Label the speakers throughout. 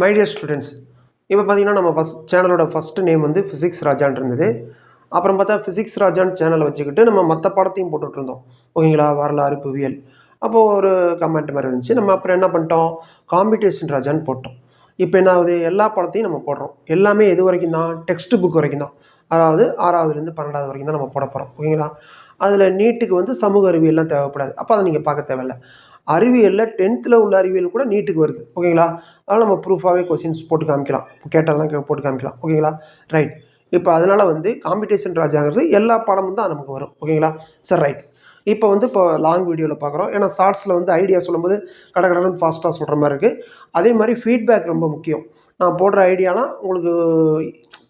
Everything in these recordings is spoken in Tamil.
Speaker 1: மை டியர் ஸ்டூடெண்ட்ஸ் இப்போ பார்த்தீங்கன்னா நம்ம ஃபஸ்ட் சேனலோட ஃபஸ்ட்டு நேம் வந்து ஃபிசிக்ஸ் ராஜான் இருந்தது. அப்புறம் பார்த்தா ஃபிசிக்ஸ் ராஜான் சேனலை வச்சுக்கிட்டு நம்ம மற்ற படத்தையும் போட்டுட்ருந்தோம் ஓகேங்களா? வரலாறு புவியியல். அப்போது ஒரு கமெண்ட் மாதிரி இருந்துச்சு நம்ம அப்புறம் என்ன பண்ணிட்டோம்? காம்படிஷன் ராஜான்னு போட்டோம். இப்போ என்ன ஆகுது? எல்லா படத்தையும் நம்ம போடுறோம். எல்லாமே எது வரைக்கும் தான்? டெக்ஸ்ட் புக் வரைக்கும் தான். அதாவது ஆறாவதுலேருந்து பன்னெண்டாவது வரைக்கும் தான் நம்ம போட போகிறோம் ஓகேங்களா? அதில் நீட்டுக்கு வந்து சமூக அறிவியல்லாம் தேவைப்படாது. அப்போ அதை நீங்கள் பார்க்க தேவையில்ல. அறிவியலில் டென்த்தில் உள்ள அறிவியல் கூட நீட்டுக்கு வருது. ஓகேங்களா? அதனால் நம்ம ப்ரூஃபாகவே கொஸ்டின்ஸ் போட்டு காமிக்கலாம். கேட்டதெல்லாம் கே- போட்டு காமிக்கலாம். ஓகேங்களா? ரைட் இப்போ அதனால் வந்து காம்படிஷன் ராஜாங்கிறது எல்லா பாடமும் தான் நமக்கு வரும். ஓகேங்களா? சார் ரைட் இப்போ வந்து இப்போ லாங் வீடியோவில் பார்க்குறோம் ஏன்னா ஷார்ட்ஸில் வந்து ஐடியா சொல்லும்போது கடை கடன்னு ஃபாஸ்ட்டாக சொல்கிற மாதிரி இருக்குது அதே மாதிரி ஃபீட்பேக் ரொம்ப முக்கியம். நான் போடுற ஐடியாலாம் உங்களுக்கு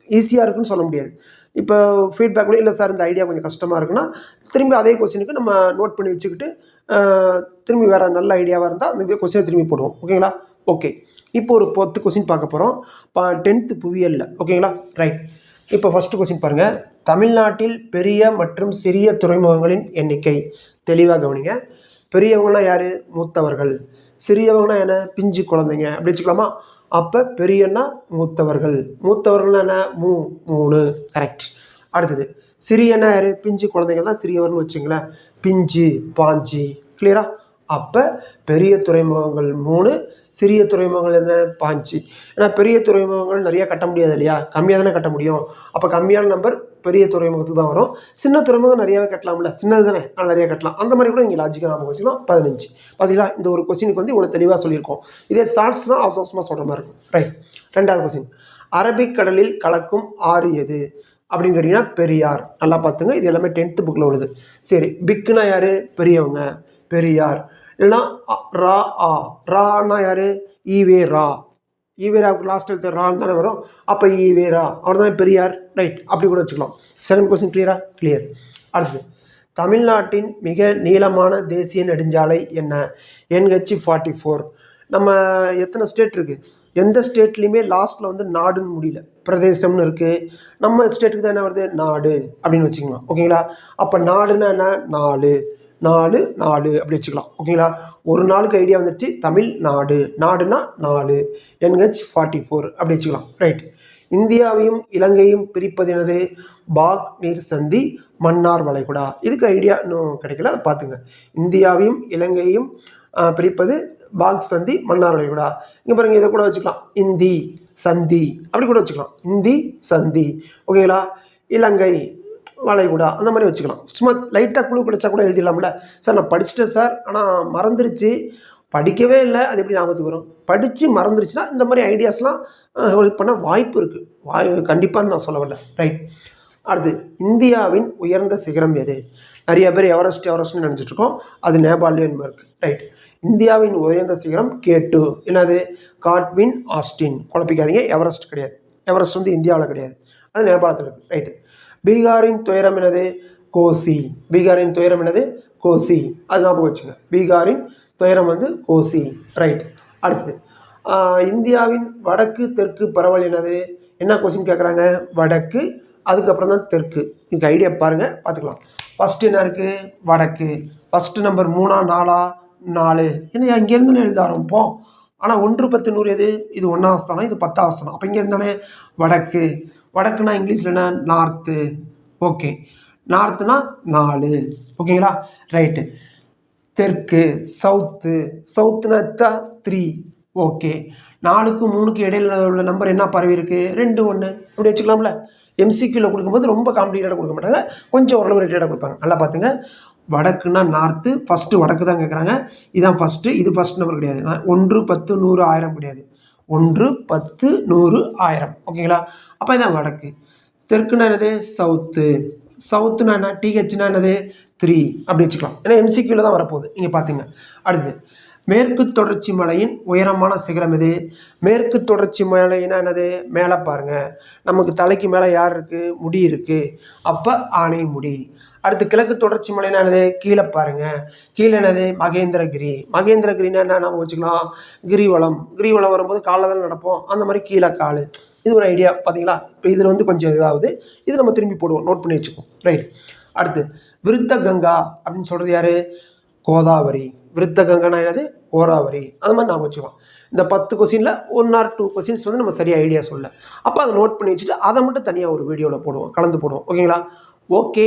Speaker 1: ஈஸியாக இருக்குன்னு சொல்ல முடியாது. இப்போ ஃபீட்பேக் கூட இல்லை சார் இந்த ஐடியா கொஞ்சம் கஷ்டமாக இருக்குன்னா திரும்பி அதே கொஸ்டினுக்கு நம்ம நோட் பண்ணி வச்சுக்கிட்டு திரும்பி வேறு நல்ல ஐடியாவாக இருந்தால் அந்த கொஸ்டினை திரும்பி போடுவோம். ஓகேங்களா ஓகே இப்போ ஒரு பத்து கொஸ்டின் பார்க்க போகிறோம் இப்போ டென்த்து புவியலில் ஓகேங்களா ரைட் இப்போ ஃபஸ்ட்டு கொஸ்டின் பாருங்கள் தமிழ்நாட்டில் பெரிய மற்றும் சிறிய துறைமுகங்களின் எண்ணிக்கை. தெளிவாக கவனிங்க. பெரியவங்களாம் யார்? மூத்தவர்கள். சிறியவங்கன்னா என்ன? பிஞ்சு குழந்தைங்க. அப்படி வச்சுக்கலாமா? அப்போ பெரியன்னா மூத்தவர்கள். மூத்தவர்கள்னா என்ன? மூ மூணு. கரெக்ட் அடுத்தது. சிறியன்னா யார்? பிஞ்சு குழந்தைங்க தான் சிறியவர்னு வச்சுங்களேன். பிஞ்சு பாஞ்சு. கிளியரா அப்போ பெரிய துறைமுகங்கள் மூணு சிறிய துறைமுகங்கள் என்ன? பாஞ்சு. ஏன்னா பெரிய துறைமுகங்கள் நிறையா கட்ட முடியாது இல்லையா? கம்மியாக தானே கட்ட முடியும். அப்போ கம்மியான நம்பர் பெரிய துறைமுகத்துக்கு தான் வரும். சின்ன துறைமுகம் நிறையாவே கட்டலாம்ல. சின்னது தானே. நான் நிறைய கட்டலாம். அந்த மாதிரி கூட நீங்கள் லாஜிக்காக நாம வச்சுக்கலாம். பதினஞ்சு. பார்த்தீங்களா இந்த ஒரு கொஸ்டினுக்கு வந்து இவ்வளோ தெளிவாக சொல்லியிருக்கோம். இதே ஷார்ட்ஸ் தான் அவசோசமாக அவசரமாக சொல்கிற மாதிரி இருக்கும். ரைட் ரெண்டாவது கொஸ்டின் அரபிக் கடலில் கலக்கும் ஆறு எது? அப்படின்னு கேட்டிங்கன்னா பெரியார். நல்லா பார்த்துங்க. இது எல்லாமே டென்த்து புக்கில் உள்ளது. சரி. பிக்குனா யார்? பெரியவங்க. பெரியார். இல்லைன்னா அ, ரா ஆ. ரான்னா யார்? ஈவே ரா. ஈவேராவுக்கு லாஸ்ட் எடுத்த ரான்னு தானே வரும். அப்போ ஈவேரா அவர் தானே பெரியார். ரைட் அப்படி கூட வச்சுக்கலாம். செகண்ட் கொஸ்டின் கிளியரா கிளியர் அடுத்து தமிழ்நாட்டின் மிக நீளமான தேசிய நெடுஞ்சாலை என்ன? என்ஹெச் ஃபார்ட்டி ஃபோர் நம்ம எத்தனை ஸ்டேட் இருக்குது எந்த ஸ்டேட்லேயுமே லாஸ்ட்டில் வந்து நாடுன்னு முடியல. பிரதேசம்னு இருக்குது நம்ம ஸ்டேட்டுக்கு தான் என்ன வருது? நாடு. அப்படின்னு வச்சுக்கலாம். ஓகேங்களா அப்போ நாடுன்னா என்ன? நாலு நாலு நாலு அப்படி வச்சுக்கலாம். ஓகேங்களா ஒரு நாளுக்கு ஐடியா வந்துருச்சு தமிழ் நாடு. நாடுனா நாலு. என்ஹெச் ஃபார்ட்டி ஃபோர் அப்படி வச்சுக்கலாம். ரைட் இந்தியாவையும் இலங்கையும் பிரிப்பதினது பாக் நீர் சந்தி மன்னார் வளைகுடா. இதுக்கு ஐடியா இன்னும் கிடைக்கல அதை பார்த்துங்க. இந்தியாவையும் இலங்கையும் பிரிப்பது பாக் சந்தி மன்னார் வளைகுடா. இங்கே பாருங்க இதை கூட வச்சுக்கலாம். இந்தி சந்தி அப்படி கூட வச்சுக்கலாம். இந்தி சந்தி. ஓகேங்களா இலங்கை வளைகுடா அந்த மாதிரி வச்சுக்கலாம். சும்மா லைட்டாக குழு கிடச்சா கூட எழுதிடலாம்ல. சார் நான் படிச்சிட்டேன் சார். ஆனால் மறந்துருச்சு. படிக்கவே இல்லை. அது எப்படி ஞாபகத்துக்கு வரும்? படித்து மறந்துருச்சுன்னா இந்த மாதிரி ஐடியாஸ்லாம் ஹெல்ப் பண்ண வாய்ப்பு இருக்குது வாய் கண்டிப்பான்னு நான் சொல்ல வரல. ரைட் அடுத்து இந்தியாவின் உயர்ந்த சிகரம் எது? நிறைய பேர் எவரெஸ்ட் எவரெஸ்ட்னு நினச்சிட்ருக்கோம் அது நேபாளில் இருக்குது ரைட் இந்தியாவின் உயர்ந்த சிகரம் கேட்டு என்னது? Godwin Austen. குழப்பிக்காதீங்க. எவரெஸ்ட் கிடையாது. எவரெஸ்ட் வந்து இந்தியாவில் கிடையாது. அது நேபாளத்தில் இருக்குது ரைட்டு பீகாரின் துயரம் என்னது? கோசி. பீகாரின் துயரம் என்னது? கோசி. அது ஞாபகம் வச்சுங்க. பீகாரின் துயரம் வந்து கோசி. ரைட் அடுத்தது. இந்தியாவின் வடக்கு தெற்கு பரவல் என்னது? என்ன கொஸ்டின் கேட்குறாங்க வடக்கு அதுக்கப்புறம் தான் தெற்கு. இதுக்கு ஐடியா பாருங்கள் பார்த்துக்கலாம். ஃபஸ்ட்டு என்ன இருக்குது வடக்கு. ஃபஸ்ட்டு நம்பர் மூணா நாலா நாலு. என்ன இங்கேருந்து எழுத ஆரம்பிப்போம். ஆனால் ஒன்று பத்து நூறு எது? இது ஒன்றாம் ஸ்தானம் இது பத்தாம் ஸ்தானம் அப்போ இங்கே இருந்தானே வடக்கு. வடக்குனா இங்கிலீஷில் என்ன? நார்த்து. ஓகே. நார்த்துனா நாலு. ஓகேங்களா? ரைட்டு. தெற்கு சவுத்து. சவுத்துனா த த்ரீ. ஓகே. நாலுக்கு மூணுக்கு இடையில உள்ள நம்பர் என்ன பரவி இருக்கு? ரெண்டு ஒன்று இப்படி வச்சுக்கலாம்ல. எம்சிக்யூவில் கொடுக்கும்போது ரொம்ப காம்ப்ளிகேட்டாக கொடுக்க மாட்டாங்க. கொஞ்சம் ஓரளவு ரிலேட்டடாக கொடுப்பாங்க. நல்லா பார்த்துங்க வடக்குன்னா நார்த்து. ஃபஸ்ட்டு வடக்கு தான் கேட்குறாங்க இதான் ஃபஸ்ட்டு இது ஃபஸ்ட் நம்பர் கிடையாது. நான் ஒன்று பத்து நூறு ஆயிரம் கிடையாது. ஒன்று பத்து நூறு ஆயிரம். ஓகேங்களா? அப்போ இதான் வடக்கு. தெற்குனா என்னது? சவுத்து. சவுத்துனா என்ன? டிஹெச்னா என்னது? த்ரீ அப்படி வச்சுக்கலாம். ஏன்னா எம்சிக்யூவில் தான் வரப்போகுது. நீங்கள் பார்த்துங்க அடுத்து மேற்கு தொடர்ச்சி மலையின் உயரமான சிகரம் எது? மேற்கு தொடர்ச்சி மலைன்னா என்னது? மேலே பாருங்க. நமக்கு தலைக்கு மேலே யார் இருக்குது முடி இருக்குது அப்போ ஆணை முடி அடுத்து கிழக்கு தொடர்ச்சி மலைன்னா என்னது? கீழே பாருங்க. கீழே என்னது? மகேந்திரகிரி. மகேந்திரகிரினா என்ன? நம்ம வச்சுக்கலாம். கிரிவலம். கிரிவலம் வரும்போது காலைல தான் நடப்போம். அந்த மாதிரி கீழே கால். இது ஒரு ஐடியா பார்த்தீங்களா இப்போ இதில் வந்து கொஞ்சம் இதாகுது. இது நம்ம திரும்பி போடுவோம். நோட் பண்ணி வச்சுக்கோம் ரைட் அடுத்து விருத்த கங்கா அப்படின்னு சொல்கிறது யார்? கோதாவரி. விருத்த கங்கனா என்னது? கோதாவரி. அது மாதிரி நான் வச்சுக்கலாம். இந்த பத்து கொஸ்டினில் ஒன் ஆர் டூ கொஸ்டின்ஸ் வந்து நம்ம சரியாக ஐடியா சொல்ல. அப்போ அதை நோட் பண்ணி வச்சுட்டு அதை மட்டும் தனியாக ஒரு வீடியோவில் போடுவோம். கலந்து போடுவோம். ஓகேங்களா okay